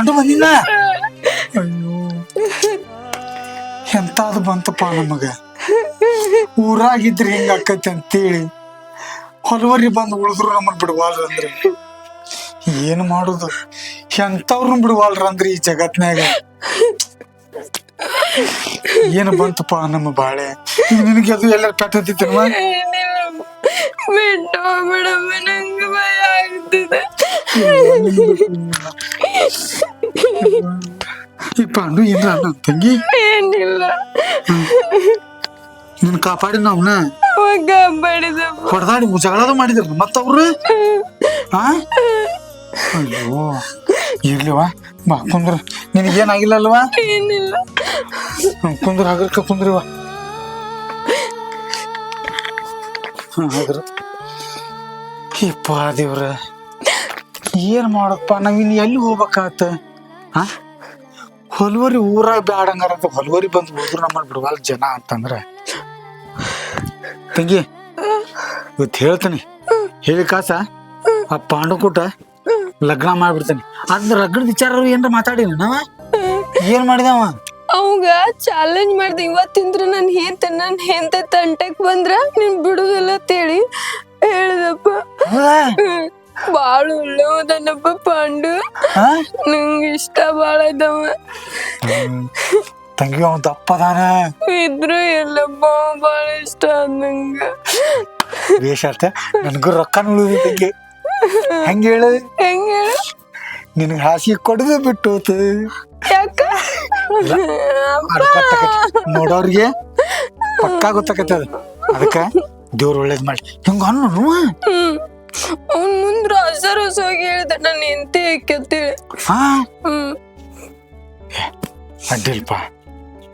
ಪಾಂಡು ಬಂದಿಲ್ಲ ಅಯ್ಯೋ. ಎಂತಾದು ಬಂತಪ್ಪ ನಮಗ. ಊರಾಗಿದ್ರೆ ಹೆಂಗ ಆಕೈತಿ ಅಂತೇಳಿ. ಹೊಲವರಿ ಬಂದು ಉಳಿದ್ರು ನಮ್ಮನ್ ಬಿಡುವಲ್ರ ಅಂದ್ರೆ. ಏನು ಮಾಡುದು? ಎಂಥವ್ರನ್ನ ಬಿಡುವಲ್ರ ಅಂದ್ರೆ ಈ ಜಗತ್ನಾಗ ಏನು ಬಂತಪ್ಪ ನಮ್ಮ ಬಾಳೆ? ನಿನಗೆ ಅದು ಎಲ್ಲರ ಪೆಟ್ಟತಿತ್ತಲ್ವ ಬಿಟ್ಟು ಬಿಡಮ್ಮ ನಂಗೆ ಭಯ ಆಗ್ತಿದೆ. ಈ ಪಾಂಡು ಏನ್ರ ಅಣ್ಣ ತಂಗಿ ಏನಿಲ್ಲ ನಿನ್ ಕಾಪಾಡಿ ನಾವ್ನ ಅವಾಗ ಬಡಿದಪ್ಪ ಹೊಡೆದಾಡಿ ಜಗಳದು ಮಾಡಿದ್ರು ಮತ್ತವ್ರು ಹಾ ಅಯ್ಯೋ ಇರ್ಲಿವಾ ಬಾ ಕುಂದ್ರ ನಿನಗೇನಾಗಿಲ್ಲ ಅಲ್ವಾ ಏನಿಲ್ಲ ಹ್ಮ್, ಕುಂದ್ರ ಹಗರ್ಕ ಕುಂದ್ರಿವ ಹ್ಮ್ ಹಗರ ಇಪ್ಪ ದೇವ್ರ ಏನ್ ಮಾಡಪ್ಪ? ನಾವಿನ್ ಎಲ್ಲಿ ಹೋಗ್ಬೇಕಾತ ಹಾ ಹೊಲ್ವರಿ ಊರಾಗ ಬ್ಯಾಡಂಗಾರ ಅಂತ ಹೊಲ್ವರಿ ಬಂದು ಹೋದ್ರು ನಮ್ಮ ಬಿಡುವಲ್ಲ ಜನ ಅಂತಂದ್ರ. ತಂಗಿ ಇವತ್ತು ಹೇಳ್ತೀನಿ. ಹೇಳಿ ಕಾಸ? ಆ ಪಾಂಡುಕೂಟ ಲಗ್ನ ಮಾಡ್ಬಿಡ್ತಾನೆ. ಅದ್ ಲಗ್ನದ ವಿಚಾರ ಏನ್ರ ಮಾತಾಡಿನ ನಾವ? ಏನ್ ಮಾಡಿದವ? ಅವಾಗ ಚಾಲೆಂಜ್ ಮಾಡ್ದೆ. ಇವತ್ತಿಂದ್ರ ನನ್ ಹೆಂತ ನನ್ ಹೆಂತ ತಂಟಕ್ ಬಂದ್ರ ನೀನ್ ಬಿಡುದಿಲ್ಲ ತೇಳಿ ಹೇಳ್ದಪ್ಪ? ಬಾಳ ಒಳ್ಳೆವದನಪ್ಪ ಪಾಂಡು. ಹಾ? ನಂಗೆ ಇಷ್ಟ ಬಾಳ ಇದ್ದವ ತಂಗಿ ತಂಗಿ ಅವ ದಪ್ಪದಾನ ಇದ್ರು ಎಲ್ಲಪ್ಪ ಬಾಳ ಇಷ್ಟ ಆದ್ ನಂಗ. ವೇಷ ಅರ್ಥ. ನನಗೂ ರೊಕ್ಕ ನೋಡುದು ತಂಗಿ ಹೆಂಗ ಹೇಳು? ಹೆಂಗ ಹೇಳು? ನಿನಗೆ ಹಾಸಿಗೆ ಕೊಡದು ಬಿಟ್ಟು ಹೋತು ಯಾಕ ಅದ್ ಗೊತ್ತಾಕೈತಿ. ನೋಡೋರ್ಗೆ ಪಕ್ಕಾ ಗೊತ್ತಾಕೈತಿ ಅದು. ಅದಕ್ಕೆ ದೇವ್ರ ಒಳ್ಳೇದ್ ಮಾಡಿ. ಹಿಂಗ ಅನ್ನು ಹ್ಮ್. ಅವ್ನ್ ಮುಂದ್ರ ಹಸರ್ ಹೋಗಿ ಹೇಳ್ದ ನಾನು ಎಂತೆ ಕೇಳ್ತೀವಿ. ಹಾ ಹ್ಮ್. ಅಡ್ಡಿಲ್ಪ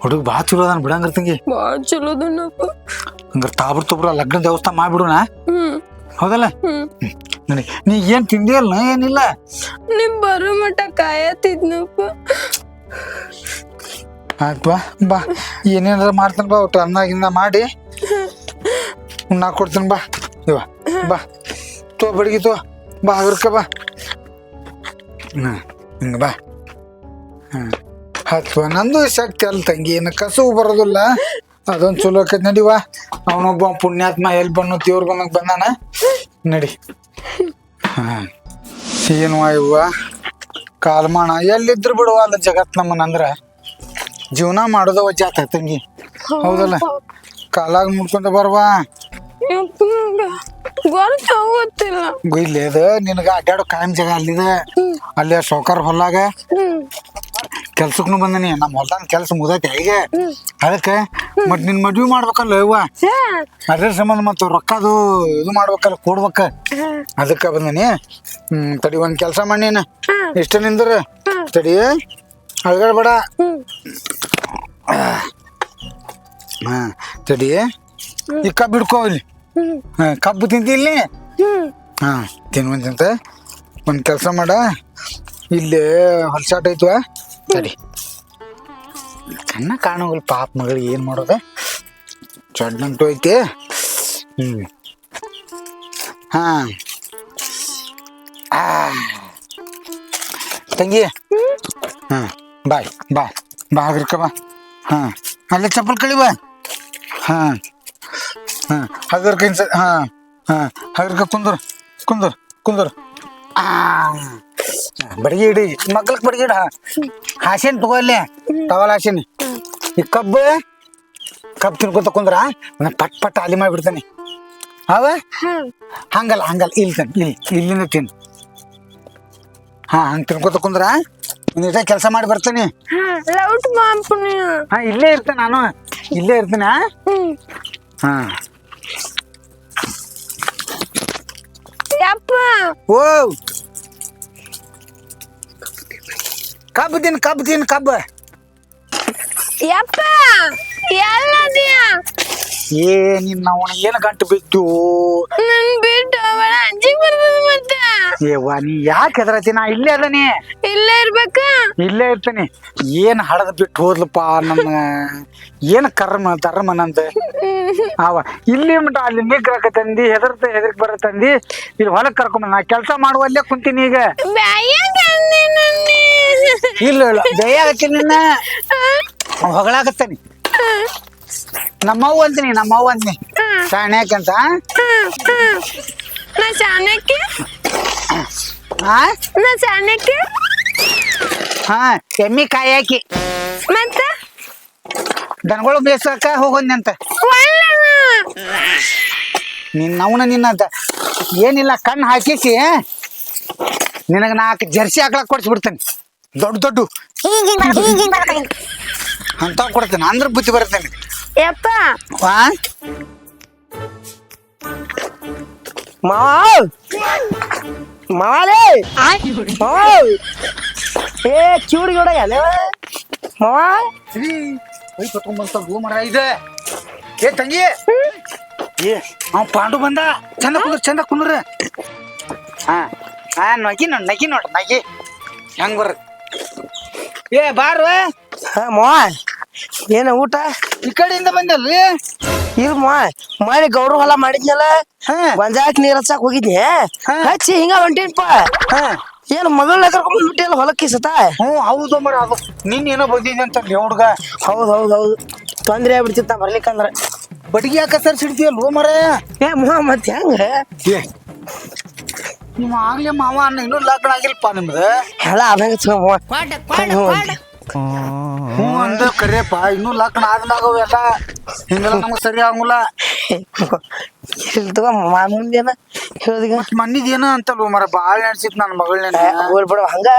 ಹುಡುಗ ಬಾ ಚಲೋ ಅದಾನ ಬಿಡಂಗ್ರ ತಂಗಿ. ಬಾಳ್ ಚಲೋ ಅದನ್ನಪ್ಪ ಹಂಗಾರ ತಾಬ್ರ ತೊಬ್ರ ಲಗ್ನ ದೇವಸ್ಥಾನ ಮಾಡ್ಬಿಡೋಣ. ಹ್ಮ್. ಹೌದಲ್ಲ? ಹ್ಮ್. ನನಗೆ ನೀ ಏನ್ ತಿಂದಿಯಲ್ಲ ಏನಿಲ್ಲ. ನಿಮ್ ಬರೋ ಮಟ ಕಾಯತ್ತಿದ್ನಪ್ಪ. ಆಯ್ತು ಬಾ ಬಾ. ಏನೇನಾರ ಮಾಡ್ತಾನೆ ಬಾ ಒಟ್ಟು ಅನ್ನ ಗಿನ್ನ ಮಾಡಿ. ನಾ ಕೊಡ್ತೀನಿ ಬಾ. ಇವ ಬಾ. ತೋ ಬಡಗಿ ತೋ. ಬಾ ಬಾ. ಹಾಂ ಹಿಂಗೆ ಬಾ. ಹಾಂ ಹತ್ತು ನಂದು ಶಕ್ತಿ ಅಲ್ಲ ತಂಗಿ ಏನು ಕಸು ಬರೋದಿಲ್ಲ. ಅದೊಂದು ಚಲೋ ಆಕೈತಿ ನಡಿವ ಅವನೊಬ್ಬ ಪುಣ್ಯಾತ್ಮ ಎಲ್ಲಿ ಬಂದು ದೇವ್ರ ಬಂದಂಗೆ ಬಂದಾನ. ನಡಿ. ಹಾಂ ಏನು ಇವ್ವ? ಕಾಲ್ಮಾಣ ಎಲ್ಲಿದ್ರು ಬಿಡುವ ಅಲ್ಲ ಜಗತ್ ನಮ್ಮನಂದ್ರೆ ಜೀವನ ಮಾಡೋದ ವಜ್ಜಾತ ತಂಗಿ. ಹೌದಲ್ಲ? ಕಾಲಾಗ ಮುಟ್ಕೊಂಡ ಬರ್ವಾ. ಇಲ್ಲಿ ಅದ ನಿನಗ ಅಡ್ಡಾಡೋ ಕಾಯಂ ಜಾಗ ಅಲ್ಲಿದೆ. ಅಲ್ಲಿ ಸೌಕರ್ ಹೊಲಾಗ ಕೆಲ್ಸಕ್ಕೂ ಬಂದನಿ. ನಮ್ಮ ಹೊಲ್ದಾನ ಕೆಲಸ ಮುದೈತಿ ಈಗ. ಅದಕ್ಕೆ ಮತ್ ನಿನ್ ಮದ್ವಿ ಮಾಡ್ಬೇಕಲ್ಲ ಅವ್ವ ಹಾ, ಅದ್ರ ಸಂಬಂಧ ಮತ್ತು ರೊಕ್ಕದು ಇದು ಮಾಡ್ಬೇಕಲ್ಲ ಕೊಡ್ಬೇಕ. ಅದಕ್ಕೆ ಬಂದನಿ. ಹ್ಮ್ ತಡಿ ಒಂದ್ ಕೆಲಸ ಮಾಡಿ ನೀನು. ಹಾ. ಇಷ್ಟ ನಿಂದ್ರ. ತಡಿ. ಅಳ್ಗಡ್ಬೇಡ ಹಾ ತಡಿ. ಈ ಕಬ್ಬು ಹಿಡ್ಕೋ ಇಲ್ಲಿ ಹಾ ಕಬ್ಬು ತಿಂತಿ ಇಲ್ಲಿ? ಹಾ ತಿನ್ವಂತ ಒಂದು ಕೆಲಸ ಮಾಡ. ಇಲ್ಲಿ ಹೊಲ್ಸಾಟ್ ಐತ್ವ? ಸರಿ ಕಣ್ಣ ಕಾಣೋಗಲ್ ಪಾಪ ಮಗಳಿಗೆ ಏನು ಮಾಡೋದ? ಚಡ್ಡಂಟು ಐತಿ. ಹ್ಮ್. ಹಾ. ಆ. ತಂಗಿ. ಹಾ ಬಾಯ್ ಬಾ ಬಾ ಹಗ್ರಕ ಬಾ. ಹಾ ಅಲ್ಲೇ ಚಪ್ಪಲ್ ಕಳಿ ಬಾ. ಹಾ. ಹಾ ಹಗರ್ಕ ಹಾಂ ಹಾ ಹಗರ್ಕ ಕುಂದರ್ ಕುಂದರ್ ಕುಂದರ್. ಬಡಿಗೆ ಇಡಿ ಮಗ್ಲಕ್ ಬಡಿಗೆ ಇಡ. ಹಾಸೇನ್ ತಗೋ ಅಲ್ಲಿ ಟವಲ್ ಹಾಸೇನಿ ಈ ಕಬ್ಬು ಕಬ್ಬು ತಿನ್ಕೊತ ಕುಂದ್ರ ನಾನು ಪಟ್ ಪಟ್ ಅಲಿ ಮಾಡಿಬಿಡ್ತಾನೆ. ಅವ? ಹಂಗಲ್ಲ ಹಂಗಲ್ಲ ಇಲ್ಲಿ ತನ್ ಇಲ್ಲಿ ಇಲ್ಲಿಂದ ತಿನ್. ಹಾ ಹಂಗೆ ತಿನ್ಕೊತ ಕುಂದ್ರ ನೀಟ ಕೆಲಸ ಮಾಡಿ ಬರ್ತೀನಿ. ಹಾ ಇಲ್ಲೇ ಇರ್ತೇನೆ ನಾನು. ಇಲ್ಲೇ ಇರ್ತೀನಿ? ಹಾ? ಯಪ್ಪ. ಓ. ಕಬ್ಬು ತಿನ್ ಕಬ್ಬು ತಿನ್ ಕಬ್ಬ. ಯಪ್ಪ. ಎಲ್ಲದಿಯ ಏ ನಿನ್ನ ಅವನ ಏನು ಗಂಟು ಬಿದ್ದು? ನನ್ ಬಿಟ್ಟು ಅವಳ ಏವ್ವ ನೀ ಯಾಕೆ ಹೆದರತಿ ನಾ ಇಲ್ಲೇ ಅದನಿ ಇಲ್ಲೇ ಇರ್ಬೇಕ? ಇಲ್ಲೇ ಇರ್ತೀನಿ. ಏನು ಹಡದ್ ಬಿಟ್ಟು ಹೋದ್ಲಪ್ಪ ನಮ್ಮ ಏನು ಕರ್ಮ ಧರ್ಮ ನಂದು? ಅವ ಇಲ್ಲಿ ಮಟ ಅಲ್ಲಿ ನಿಗ್ರಹ ತಂದಿ ಹೆದರ್ತ ಹೆದರ್ಕ್ ಬರ ತಂದಿ ಇಲ್ಲಿ ಹೊಲಕ್ ಕರ್ಕೊಂಡ್ ನಾ ಕೆಲಸ ಮಾಡುವಲ್ಲೇ ಕುಂತೀನಿ ಈಗ. ಇಲ್ಲ ಇಲ್ಲ ಇಲ್ಲ ದಯಾಗತ್ತೀನಿ ನಿನ್ನ? ಹೊಗಳಾಕತ್ತಾನಿ ನಮ್ಮವ್ವ ಅಂತೀನಿ ನಮ್ಮವ್ವ ಅಂತೀನಿ. ಸಾಣ್ಯಾಕಂತ ಹಾ ಹಾ ಎಮ್ಮಿ ಕಾಯಾಕಿ ಮತ್ತ ದನಗಳು ಬೇಸಕ್ಕ ಹೋಗೋದ್ನಂತ ಒಳ್ಳೇನ? ನಿನ್ನ ಅವನ ನಿನ್ನ ದ- ಏನಿಲ್ಲ ಕಣ್ಣು ಹಾಕಿಸಿ ನಿನಗೆ ನಾಲ್ಕು ಜರ್ಸಿ ಹಾಕ್ಲಕ್ ಕೊಡ್ಸ್ಬಿಡ್ತೇನೆ. ದೊಡ್ಡ ದೊಡ್ಡ. ಅಂತ ಕೊಡ್ತೇನೆ ಅಂದ್ರೆ ಬುದ್ಧಿ ಬರ್ತೇನೆ ಯಪ್ಪ. ವಾ ಮಾವ ಮಾವಾಲೇ ಮಾವ ಏ ಕಿವಿಡಿಗೆ ಹೊಡಗ ಮಾವ ಕೈ ಕಟ್ಕೊಂಡ್ಬಂತ ಗೋ ಮರ ಇದೆ ಏ ತಂಗಿ ಏ ಅವ ಪಾಂಡು ಬಂದ ಚಂದ ಕುಂದ್ರ ಚಂದ ಕುಂದ್ರ ಹಾ ಹಾ ನಗಿ ನೋಡ್ ನಗಿ ನೋಡ್ ನಗಿ ಹೆಂಗ್ ಬರ ಏ ಬಾರು ಹಾ ಮಾವ ಏನ ಊಟ? ಈ ಕಡೆಯಿಂದ ಬಂದಲ್ರಿ? ಇಲ್ ಮಾ ಮಾಡಿ ಗೌರವ ಹೊಲ ಮಾಡಿದ್ನಲ್ಲ? ಒಂದಾಕ್ ಗೊಂಜಾಕ್ ನೀರ್ ಹಚ್ಚಾಕ್ ಹೋಗಿದ್ನಿ? ಹಾ. ಹಚ್ಚಿ ಹಿಂಗ ಹೊಂಟೇನ್ಪ. ಹಾ. ಏನ್ ಮಗಳ ಬಿಟ್ಟಿಲ್ಲ ಹೊಲಕ್ಕೆ ಸತ ಹ್ಮ್ ಹೌದು ಮರ ಅದು ನಿನ್ನ ಏನೋ ಬಂದಿದ್ದೆ ಅಂತ ಹುಡುಗ. ಹೌದ್ ಹೌದ್ ಹೌದು. ತೊಂದ್ರೆ ಆಗ್ಬಿಡ್ತಿತ್ತ ಬರ್ಲಿಕ್ಕಂದ್ರ. ಬಡಿಗೆ ಯಾಕೆ ಸರ್ ಸಿಡ್ತೀಯಲ್ಲ ಮರ? ಏ ಮಾವ ಮತ್ ಹೆಂಗ? ನಿಮ್ ನಿಮ್ಮ ಆಗ್ಲೇ ಮಾವ ಅನ್ನ ಇನ್ನೂ ಲಾಕ್ಡೌನ್ ಆಗಿಲ್ಪ ನಿಮ್ದು? ಎಲ್ಲ ಅದಂಗ ಹ್ಞೂ. ಅಂದ ಕರಿಯಪ್ಪ ಇನ್ನೂ ಲಗ್ನ ಆದ್ಮ್ಯಾಗ ಅವೆಲ್ಲ ಹಿಂಗೆಲ್ಲ ನಮಗೆ ಸರಿ ಆಗಂಗಿಲ್ಲ ಇರ್ಲಿ ತಗೋ ಮಾ ಮುಂದೇನ ಹೇಳ್ದಿಗ ಮನ್ನಿದೇನ ಅಂತಲ್ವ ಮರ ಬಾಳ ನೆನ್ಸಿತ್ ನನ್ನ ಮಗಳನ್ನ. ಹೋಗ್ಲಿ ಬಿಡು ಹಂಗ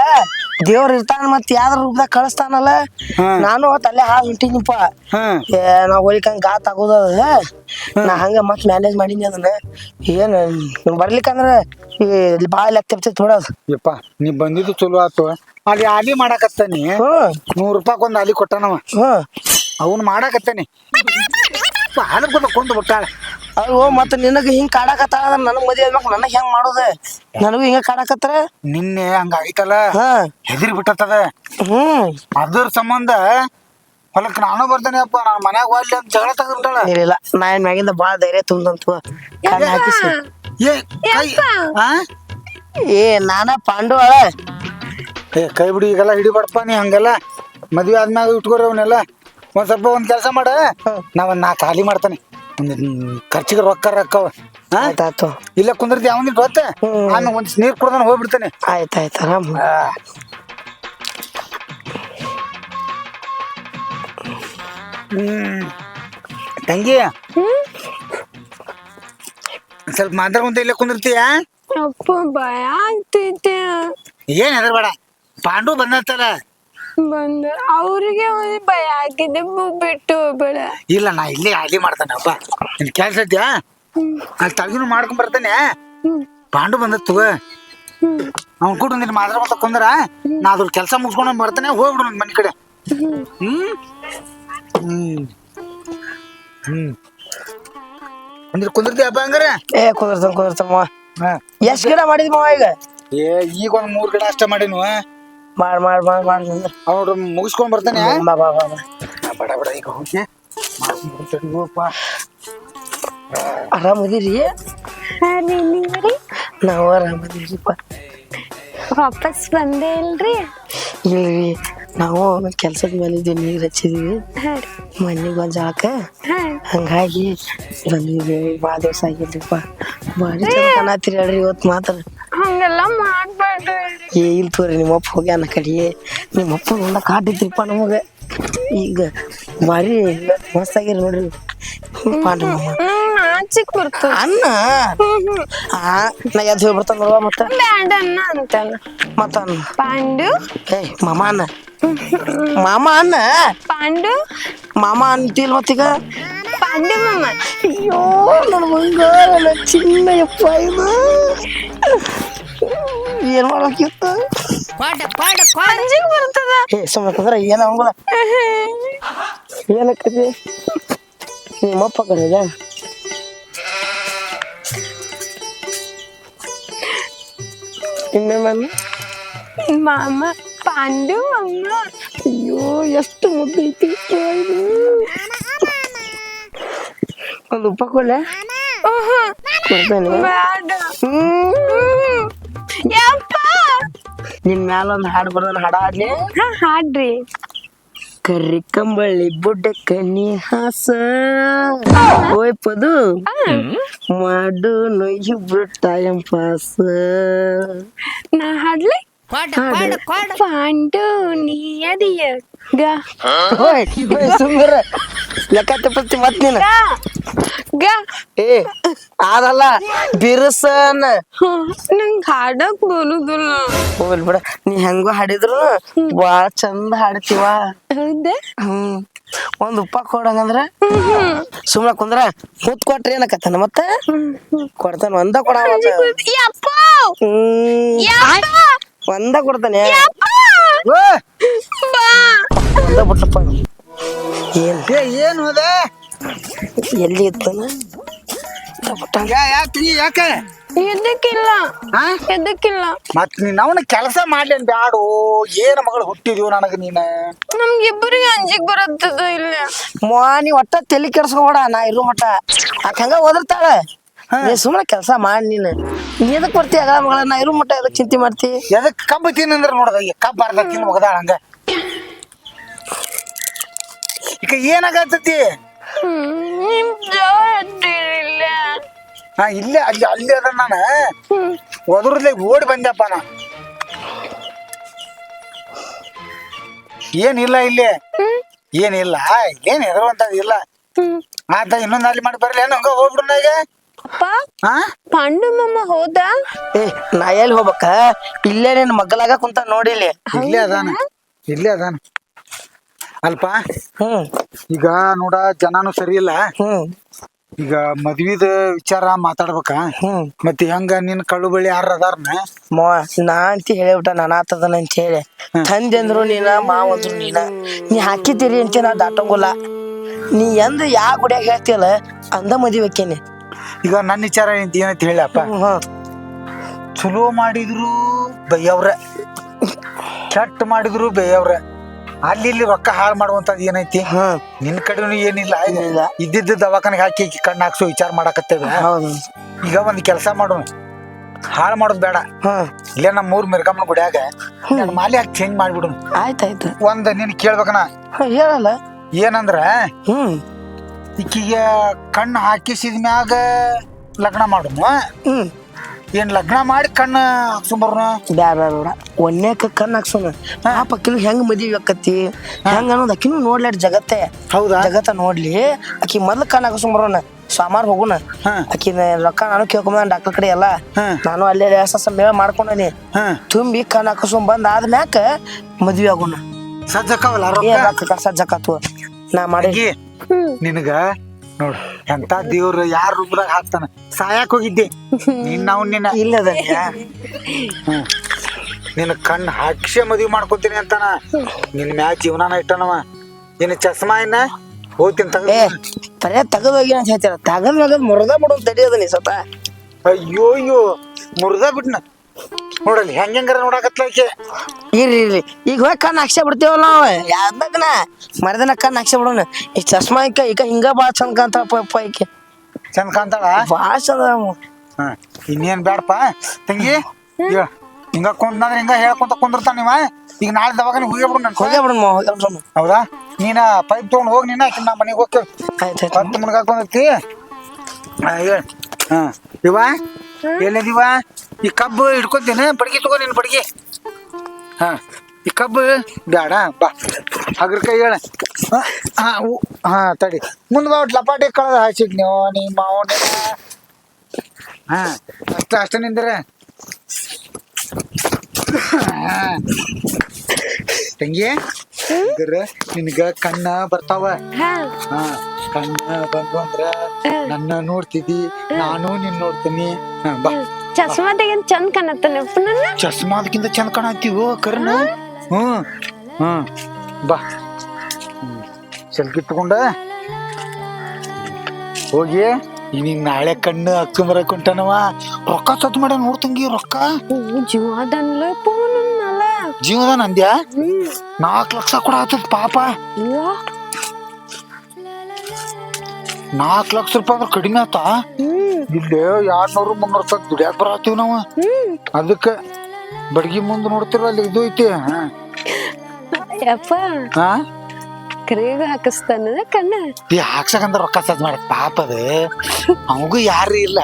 ದೇವ್ರ ಇರ್ತಾನ ಮತ್ ಯಾವ್ದ್ರ ರೂಪದಾಗ ಕಳಿಸ್ತಾನಲ್ಲ. ನಾನು ತಲೆ ಅಲ್ಲೇ ಹಾಳು ಹೊಂಟಿನಿಪ್ಪ ಹ್ಮ್ ಏ ನಾ ಹೋಲಿಕಂಗ್ ಗಾತ್ ತಗೋದ ನಾ ಹಂಗ ಮತ್ ಮ್ಯಾನೇಜ್ ಮಾಡೀನಿ ಅದನ್ನ. ಏನ್ ಬರ್ಲಿಕ್ಕಂದ್ರ ಭಾಳ ಲೆಕ್ಕ ತಪ್ತೈತಿ ನೋಡೋದು ಯಪ್ಪ ನೀ ಬಂದಿದ್ದು ಚಲೋ ಆತು. ಅಲ್ಲಿ ಆಲಿ ಮಾಡಾಕತ್ತಾನಿ. ನೂರ್ ರೂಪಾಯಿ ಒಂದ್ ಆಲಿ ಕೊಟ್ಟಾನವ. ಅವ್ನು ಮಾಡಾಕತ್ತಾನಿ. ಹಾಲು ಕೊಂದು ಬಿಟ್ಟಾಳ. ಅಯ್ಯೋ ಮತ್ತ ನಿನಗೆ ಹಿಂಗ್ ಕಾಡಾಕತ್ತಾಳ ಅಂದ್ರೆ ನನಗ್ ಮದುವೆ ಆದ್ಮ್ಯಾಕ ನನಗೆ ಹೆಂಗ್ ಮಾಡೋದು? ನನಗೂ ಹಿಂಗ ಕಾಡಾಕತ್ತಾರ ನಿನ್ನೆ ಹಂಗ ಆಯ್ತಲ್ಲ ಹಾ. ಹೆದರಿ ಬಿಟ್ಟತದ ಹ್ಮ್. ಅದ್ರ ಸಂಬಂಧ ಹೊಲಕ್ ನಾನು ಬರ್ತೇನೆ ಅಪ್ಪ ನಾನು ಮನ್ಯಾಗ ಹೋಗ್ಲಿ ಅಂತ ಜಗಳ ತೆಗೆದ್ಬಿಟ್ಟಾಳ ಇಲ್ಲ ನಾ ಏನ್ ಮ್ಯಾಗಿಂದ ಬಾಳ ಧೈರ್ಯ ತುಂಬಂತು ಏ ಕೈ ಆ? ಏ ನಾನ ಪಾಂಡು ಅಳ ಏ ಕೈ ಬಿಡಿ ಈಗೆಲ್ಲ ಹಿಡಿಬಾರ್ದಪ್ಪ ನೀ ಹಂಗೆಲ್ಲ. ಮದ್ವೆ ಆದ್ಮ್ಯಾಗ ಇಟ್ಕೋರಿ ಅವನ್ನೆಲ್ಲ ಒಂದ್ ಸ್ವಲ್ಪ ಒಂದ್ ಕೆಲಸ ಮಾಡ. ನಾವ್ ನಾ ಖಾಲಿ ಮಾಡ್ತಾನೆ. ಖರ್ಚಿಗೆ ರೊಕ್ಕ ರೊಕ್ಕವ ಹಾ ಆಯ್ತಾಯ್ತು ಇಲ್ಲ ಕುಂದ್ರತಿ ಅವನಿಗೆ ಗೊತ್ತ? ಹ್ಮ್. ಆಮೇಲೆ ಒಂದ್ ನೀರ್ ಕುಡ್ದಾನ ಹೋಗ್ಬಿಡ್ತಾನೆ. ಆಯ್ತಾಯ್ತು ಆರಾಮ್ ಹ್ಮ್. ತಂಗಿ. ಸ್ವಲ್ಪ ಮಾತಾಡ್ಕೊಂತ ಇಲ್ಲೇ ಕುಂದಿರ್ತೀಯ? ಅಪ್ಪ ಭಯ ಆಗ್ತೈತೆ. ಏನ್ ಹೆದರ್ಬೇಡ. ಪಾಂಡು ಬಂದತ್ತಲ್ಲ. ಬಂದ ಅವ್ರಿಗೆ ಒಂದು ಭಯ ಆಗಿದೆ ಬು- ಬಿಟ್ಟು ಹೋಗ್ಬೇಡ. ಇಲ್ಲ ನಾ ಇಲ್ಲೇ ಅಲ್ಲಿ ಮಾಡ್ತಾನೆ ಅಪ್ಪ. ನಿನ್ ಕೆಲ್ಸ ಐತ್ಯಾ ಅಲ್ಲಿ ತಳಗಿನೂ ಮಾಡ್ಕೊಂಡ್ ಬರ್ತಾನೆ. ಹ್ಮ್. ಪಾಂಡು ಬಂದತ್ ತಗೋ. ಹ್ಮ್. ಅವ್ನ್ ಕೂಡ ಒಂದಿನ ಮಾತಾಡ್ಕೊಂತ ಕುಂದ್ರ ನಾ ಅದ್ರ ಕೆಲಸ ಮುಗಿಸ್ಕೊಂಡು ಬರ್ತಾನೆ ಹೋಗ್ಬಿಡು ನನ್ ಮನೆ ಕಡೆ. ಹ್ಮ್. ಹ್ಮ್. ಹ್ಮ್. ಹ್ಮ್. ಅಂದ್ರೆ ಕುಂದಿರ್ತಿ ಹಬ್ಬ ಹಂಗಾರ? ಏ ಕುದರ್ತಾನ ಕುದರ್ತಾನ ಹಾ. ಎಷ್ಟ್ ಗಿಡ ಮಾಡಿದ್ವಿ ಮಾವ ಈಗ? ಏ ಈಗ ಒಂದ್ ಮೂರ್ ಗಿಡ ಅಷ್ಟ ಮಾಡಿನು. ಮಾಡ್ ಮಾಡ್ ಮಾಡ್ ಮಾಡ್ ಅಂದ್ರ ಅವ್ರು ಮುಗಿಸ್ಕೊಂಡ್ ಬರ್ತಾನೆ? ಬಾ ಬಾ ಬಾ ಬಾ. ಬಡ ಬಡ ಈಗ ಹೋಗಿ. ಆರಾಮದಿರಿ? ನೀವ್ರಿ ನಾವು ಆರಾಮದಿರಿಪ್ಪ. ವಾಪಸ್ ಬಂದೇ ಇಲ್ರಿ? ಇಲ್ರಿ ನಾವು ಕೆಲ್ಸದ ಮೇಲೆ ಇದ್ದೀವಿ ನೀರ್ ಹಚ್ಚಿದೀವಿ. ಹಾ ರೀ. ಮನೆಗೆ ಒಂದ್ ಜಾಕ ಹಾ. ಹಂಗಾಗಿ ಬಂದಿದ್ವಿ ಭಾಳ ದಿವಸ ಆಗಿಲ್ರಿಪ್ಪ. ಭಾರಿ ಚಂದ ಕಾಣತ್ತೀರಿ ಹೇಳ್ರಿ ಇವತ್ತು ಮಾತ್ರ. ಹಂಗೆಲ್ಲ ಮಾಡ್ಬೇಡ್ರಿ. ಏ ಇಲ್ಲ ತೋರಿ ನಿಮ್ಮಪ್ಪ ಹೋಗ್ಯಾನ ಕಡೆ ನಿಮ್ಮಪ್ಪ ಕಾಟಿತ್ರಿಪ್ಪ ನಮಗೆ. ಈಗ ಮಾರಿ ಮಸ್ತ್ ಆಗಿರಿ ನೋಡ್ರಿ ಬರ್ತದ ಅನ್ನ ಆ ನಾ ಎದ್ದು ಹೋಗ್ಬಿಡ್ತಾನ ನೋಡುವ ಮತ್ತ? ಬ್ಯಾಡ ಅನ್ನ ಅಂತಾನ. ಮತ್ತ ಅನ್ನ ಪಾಂಡು. ಏಯ್ ಮಾಮ ಅನ್ನ ಮಾಮ ಅನ್ನ ಪಾಂಡು. ಮಾಮ ಅಂತಿಲ್ ಮತ್ತೀಗ? ಪಾಂಡು ಮಾಮ. ಅಯ್ಯೋ ನನ್ನ ಚಿನ್ನ ಯಪ್ಪ ಇದು. ಏನ್ ಮಾಡಕ್ಕಿತ್ತು ಅಂಜಿಕ್ ಬರ್ತದ ಏ ಸುಮ್ಮನೆ ಕುಂದ್ರ ಏನ ಅವಂಗಳ ಏನಕ್ಕತಿ ನಿಮ್ಮಪ್ಪ ಕಡೆ ಇನ್ನೇಮನ್ನ ಮಾಮ ಪಾಂಡು ಅಮ್ಮ ಅಯ್ಯೋ ಎಷ್ಟು ಮುದ್ದೈತಿ ಒಂದು ಉಪ್ಪ ಕೊಡ್ಲೆ ಊಹು, ಕೊಡ್ತೇನೆ ಬ್ಯಾಡ ನಿನ್ ಮ್ಯಾಲ ಒಂದ್ ಹಾಡ್ ಬರ್ದನ ಹಾಡ ಹಾಡ್ಲಿ? ಹಾ ಹಾಡ್ರಿ. ಕರ್ರಿ ಕಂಬಳಿ ಬುಡ್ಡ ನೀ ಹಾಸ. ಓಯ್ ಪದು. ಮಾಡು ಇಬ್ರು ಟೈಮ್ ಪಾಸ್. ನಾ ಹಾಡ್ಲಿ? ಪಾಂಡು ನೀ ಅದಿಯ. ಗ. ಓಯ್ ಓಯ್ ಸುಮ್ಮರ ಲೆಕ್ಕ ತಪ್ಪತ್ತಿ ಮತ್ ನೀನು. ಗ. ಏ ಅದಲ್ಲ ಬಿರುಸನ್ ನಂಗ್ ಹಾಡಕ್ ಬರುದಿಲ್ಲ ಹೋಗ್ಲಿ ಬಿಡ. ನೀ ಹೆಂಗೋ ಹಾಡಿದ್ರು ಬಾಳ ಚಂದ ಹಾಡ್ತೀವ. ಹೌದೇ? ಹ್ಮ್. ಒಂದ್ ಉಪ್ಪ ಕೊಡಂಗಂದ್ರ? ಸುಮ್ನ ಕುಂದ್ರ ಕೂತ್ ಕೊಟ್ರಿ ಏನಕತ್ತಾನ ಮತ್ತ? ಕೊಡ್ತಾನ ಒಂದ ಕೊಡ ಒಂದ ಕೊಡ್ತಾನೆ. ಓ ಬಾ. ಒಂದ ಬಿಟ್ಟಪ್ಪ ಏನ್ ಏನು ಅದೇ ಎಲ್ಲಿ ಯಾ ಯಾ ಯಾಕೆ? ಎದಕ್ಕಿಲ್ಲ ಎದಕ್ಕಿಲ್ಲ ಮತ್ ನೀನ್ ಅವನ ಕೆಲಸ ಮಾಡ್ಲೇನ್ ಬ್ಯಾಡು? ಏನ್ ಮಗಳು ಹುಟ್ಟಿದ್ವು ನನಗ ನೀನ? ನಮ್ಗಿಬ್ಬರಿಗೆ ಅಂಜಿಕ್ ಬರತ್ತದ ಇಲ್ಲ ಮಾ ನೀ ಒಟ್ಟ ತಲೆ ಕೆಡ್ಸ್ಕೊಬೇಡ ನಾ ಇರು ಮಟ್ಟ. ಆಕ ಹಂಗ ಓದಿರ್ತಾಳ ನೀ ಸುಮ್ಮನೆ ಕೆಲಸ ಮಾಡಿ ನೀನು. ನೀ ಎದಕ್ ಬರ್ತಿ ಅಗಳ ಮಗಳ ನಾ ಇರೋ ಮಟ್ಟ ಎದಕ್ ಚಿಂತೆ ಮಾಡ್ತಿ? ಎದಕ್ ಕಬ್ಬು ತಿನ್ನಂದ್ರ ನೋಡದ ಈ ಕಬ್ಬ್ ಅರ್ಧ ತಿನ್ ಹೋಗದಾಳ ಹಂಗ. ಈಗ ಏನಾಗತ್ತತಿ? ಹ್ಮ್, ನಿಮ್ ಜೊತೆ ಇಲ್ಲ ಹಾ ಇಲ್ಲೇ ಅಲ್ಲಿ ಅಲ್ಲಿ ಅದ ನಾನು. ಒದರ್ಲೆ ಓಡಿ ಬಂದೆಪ್ಪ ನಾ. ಏನಿಲ್ಲ ಇಲ್ಲಿ. ಏನಿಲ್ಲ ಏನ್ ಹೆದರುವಂತದ್ ಇಲ್ಲ. ಹ್ಮ್. ಆತ ಇನ್ನೊಂದ್ ಅಲ್ಲಿ ಮಾಡಿ ಬರ್ಲಿ ಏನು ಹಂಗ ಹೋಗ್ಬಿಡು ಈಗ. ಅಪ್ಪ ಹಾ ಪಾಂಡು ಮಾಮ ಹೋದ? ಏ ನಾ ಎಲ್ಲಿ ಹೋಗ್ಬೇಕ? ಇಲ್ಲೇ ನಿನ್ ಮಗ್ಗಲಾಗ ಕುಂತ ನೋಡಿಲಿ ಇಲ್ಲೇ. ಅದಾನ. ಇಲ್ಲೇ ಅದಾನ. ಅಲ್ಪ ಹ್ಮ್. ಈಗ ನೋಡ ಜನಾನು ಸರಿ ಇಲ್ಲ. ಹ್ಮ್. ಈಗ ಮದ್ವಿದ ವಿಚಾರ ಮಾತಾಡ್ಬೇಕ. ಹ್ಮ್. ಮತ್ತೆ ಹೆಂಗ ನಿನ್ ಕಳ್ಳು ಬಳಿ ಯಾರ ಅದಾರ ಮವ ನಾ ಅಂತ ಹೇಳಿಬಿಟ್ಟ ನಾನು ಆತದನ ಅಂತ ಹೇಳಿ. ತಂದೆಂದ್ರು ನೀನ ಮಾವ ಅಂದ್ರು ನೀನ. ನೀ ಹಾಕಿದ್ದೀರಿ ಅಂತ ನಾ ದಾಟಂಗಿಲ್ಲ. ನೀ ಎಂದ ಯಾ ಗುಡಿಯಾಗ ಹೇಳ್ತಿಯಲ್ಲ ಅಂದ ಮದುವೆ. ಈಗ ನನ್ನ ವಿಚಾರ ಏನಂತ ಏನಂತ ಹೇಳಪ್ಪ. ಚಲೋ ಮಾಡಿದ್ರು ಬೈಯವ್ರ. ಕೆಟ್ಟ ಮಾಡಿದ್ರು ಬೈಯವ್ರ. ಅಲ್ಲಿ ಇಲ್ಲಿ ರೊಕ್ಕ ಹಾಳು ಮಾಡುವಂತದ್ ಏನೈತಿ? ನಿನ್ನ ನಿನ್ ಕಡೆನು ಏನಿಲ್ಲ. ಇದ್ದಿದ್ದ ದವಾಖಾನೆಗೆ ಹಾಕಿ ಕಣ್ಣು ಹಾಕ್ಸೋ ವಿಚಾರ ಮಾಡಾಕತ್ತೇವೆ. ಈಗ ಒಂದ್ ಕೆಲಸ ಮಾಡೋಣ ಹಾಳು ಮಾಡೋದು ಬೇಡ. ಇಲ್ಲೇ ನಮ್ಮ ಮೂರ್ ಮಿರ್ಗಮ್ಮನ ಗುಡಿಯಾಗ ನಾನು ಮಾಲಿ ಹಾಕಿ ಚೇಂಜ್ ಮಾಡ್ಬಿಡು ಆಯ್ತಾಯ್ತು. ಒಂದ್ ನೀನ್ ಕೇಳ್ಬೇಕನ? ಹೇಳಲ್ಲ. ಏನಂದ್ರ ಹ್ಮ್. ಈಕಿಗೆ ಕಣ್ಣು ಹಾಕಿಸಿದ ಮ್ಯಾಗ ಲಗ್ನ ಮಾಡುನು ಹ್ಮ್. ಏನ್ ಲಗ್ನ ಮಾಡಿ ಕಣ್ಣು ಹಾಕ್ಸೋಣ ಬ್ಯಾಡ ಬ್ಯಾಡ ಬೇಡ ಒನ್ನೇಕ ಕಣ್ಣು ಹಾಕ್ಸೋಣ ಆ ಪಕ್ಕಿನ ಹೆಂಗ್ ಮದ್ವಿ ಆಕತಿ ಹೆಂಗ ಅನ್ನೋದು ಅಕ್ಕಿನ ನೋಡ್ಲಾಡ್ ಜಗತ್ತೆ. ಹೌದಾ? ಜಗತ್ತ ನೋಡ್ಲಿ. ಆಕಿ ಮೊದ್ಲು ಕಣ್ಣು ಹಾಕಿಸ್ಕೊಂಬರೋಣ. ಸೋಮಾರ ಹೋಗೋಣ. ಆಕಿನ ರೊಕ್ಕ ನಾನು ಕೇಳ್ಕೊಂಬ ಡಾಕ್ಟರ್ ಕಡೆ ಎಲ್ಲ. ನಾನು ಅಲ್ಲೇ ಎಸ್ ಮೇಳ ಮಾಡ್ಕೊಂಡನಿ. ಹಾ. ತುಂಬಿ ಕಣ್ಣು ಹಾಕಿಸ್ಕೊಂಡ್ ಬಂದ್ ಆದ್ಮ್ಯಾಕ ಮದ್ವಿ ಆಗೋಣ ಸಜ್ಜಕ್ಕವಲ್ಲ ಸಜ್ಜಕ್ಕ ರೊಕ್ಕ ನಾ ಮಾಡಿ ನಿನಗ ನೋಡು ಎಂತ ದೇವ್ರ ಯಾರ ರೂಪದಾಗ ಹಾಕ್ತಾನ? ಸಾಯಕ್ ಹೋಗಿದ್ದೆ. ನೀನ್ ನಾವು ನಿನ್ನ ಇಲ್ಲದ. ನಿನ್ನ ಕಣ್ಣು ಹಾಕ್ಸೆ ಮದ್ವಿ ಮಾಡ್ಕೊತೀನಿ ಅಂತಾನ. ನಿನ್ ಮ್ಯಾ ಜೀವನಾನ ಇಟ್ಟನವ. ನಿನ್ನ ಚಸ್ಮಾ ಇನ್ನ ಹೋಗ್ತೀನಿ ತಗ. ತಲೆ ತಗದೋಗಿ ಹೋಗಿ ಅಂತ ಹೇಳ್ತಾರ? ತೆಗದ್ ಮ್ಯಾಗ ಮುರ್ದ ಬಿಡು ತಡಿಯೋದ ನೀ ಸತ. ಅಯ್ಯೋ ಅಯ್ಯೋ ಮುರ್ದ ಬಿಟ್ನ. ನೋಡಲ್ಲಿ ಹೆಂಗ್ ಹೆಂಗಾರ ನೋಡಕತ್ಲ ಆಕೆ ಇರ್ಲಿ ಇರ್ಲಿ. ಈಗ ಹೋಗಿ ಕಣ್ಣು ಹಾಕ್ಸೇ ಬಿಡ್ತೇವಲ್ಲ ನಾವು? ಯಾವ್ದಾಗನ ಮರದಿನ ಕಣ್ಣು ಹಾಕ್ಸೇ ಬಿಡೋಣ. ಈ ಚಸ್ಮಾ ಈಗ ಈಗ ಹಿಂಗ ಭಾಳ ಚಂದ ಕಾಣ್ತಾಳಪ್ಪ ಈಕೆ. ಚಂದ ಕಾಣ್ತಾಳ? ಭಾಳ ಚಂದ ಹಾ ಇನ್ನೇನ್ ಬೇಡಪ್ಪ ತಂಗಿ ಈಗ ಹಿಂಗ ಕುಂತಂದ್ರೆ ಹಿಂಗ ಹೇಳ್ಕೊಂತ ಕುಂದಿರ್ತಾನ ನೀವ? ಈಗ ನಾಳೆ ದವಾಖಾನೆ ಹೋಗಿ ಬಿಡು ನನ್ ಹೋಗೇ ಬಿಡೋಣ ಮಾವ, ಬಿಡೋಣ ಹೌದಾ? ನೀನ ಪೈಪ್ ತಗೊಂಡ್ ಹೋಗಿ ನೀನ ಆಕಿನ ನಾ ಮನೆಗೆ ಹೋಗಿ ಆಯ್ತು ಆಯ್ತು. ಹತ್ತು ಮನೆಗೆ ಹಾಕೊಂಡಿರ್ತಿ ಹೇಳ ಹಾ. ಇವ ಎಲ್ಲಿದೀವ ಈ ಕಬ್ಬು ಹಿಡ್ಕೊತೀನಿ. ಬಡ್ಗಿ ತಗೋ ನೀನು ಬಡ್ಗಿ. ಹಾ ಈ ಕಬ್ಬು ಬೇಡ ಬಾ. ಹಗ್ರ ಕೈ ಹೇಳ. ಹಾ, ತಡಿ. ಮುಂದೆ ಬಾ ಲಪಾಟಿ ಕಳೆದ ಹಾಸಿಕ್ ನೀವು ನಿಮ್ಮ ಮಾವನ. ಹಾ ಅಷ್ಟ ಅಷ್ಟ ನಿಂದ್ರೆ. ತಂಗಿ ನಿನ್ಗ ನಿನಗ ಕಣ್ಣ ಬರ್ತಾವ. ಹಾ. ಹಾ ಕಣ್ಣ ಬಂದು ಅಂದ್ರ ನನ್ನ ನೋಡ್ತಿದ್ದಿ ನಾನು ನಿನ್ ನೋಡ್ತೀನಿ. ಬಾ. ಚಸ್ಮಾ ತೆಗಿನ್ ಚಂದ ಕಾಣತ್ತಾನೆ ನನ್ನ? ಚಸ್ಮಾದಕ್ಕಿಂತ ಚಂದ ಕಾಣತ್ತೀವೋ ಕರ್ನ ಹ್ಮ್ ಹ್ಮ್ ಬಾ. ಸೆಲ್ಫಿ ಹೋಗಿ. ನಿಂಗ್ ನಾಳೆ ಕಣ್ಣು ಅಕ್ಕ ಹೊಂಟಾನವ ರೊಕ್ಕ ಸತ್ ಮಾಡ ನೋಡ್ತಂಗಿ ರೊಕ್ಕ. ಜೀವದನ್ಲ ಜೀವದ ನಂದ್ಯಾ ನಾಲ್ಕು ಲಕ್ಷ ಕೊಡ ಆತದ ಪಾಪ. ನಾಲ್ಕು ಲಕ್ಷ ರೂಪಾಯಿ ಅಂದ್ರೆ ಕಡಿಮೆ ಆತ. ಇಲ್ಲೇ ಎರಡ್ನೂರು ಮುನ್ನೂರು ರೂಪಾಯಿ ದುಡಿಯಾಕ ಬರತ್ತೀವಿ ನಾವು. ಅದಕ್ಕೆ ಬಡ್ಗಿ ಮುಂದೆ ನೋಡ್ತಿರ ಅಲ್ಲಿ ಇದು ಐತಿ. ಯಪ್ಪ. ಹಾ? ಕರಿಗ ಹಾಕಿಸ್ತಾನ ಕಣ್ಣ. ಈ ಹಾಕ್ಸಕಂತ ರೊಕ್ಕ ಸಜ್ ಮಾಡಿ ಪಾಪ ಅದು. ಅವಗೂ ಯಾರು ಇಲ್ಲ.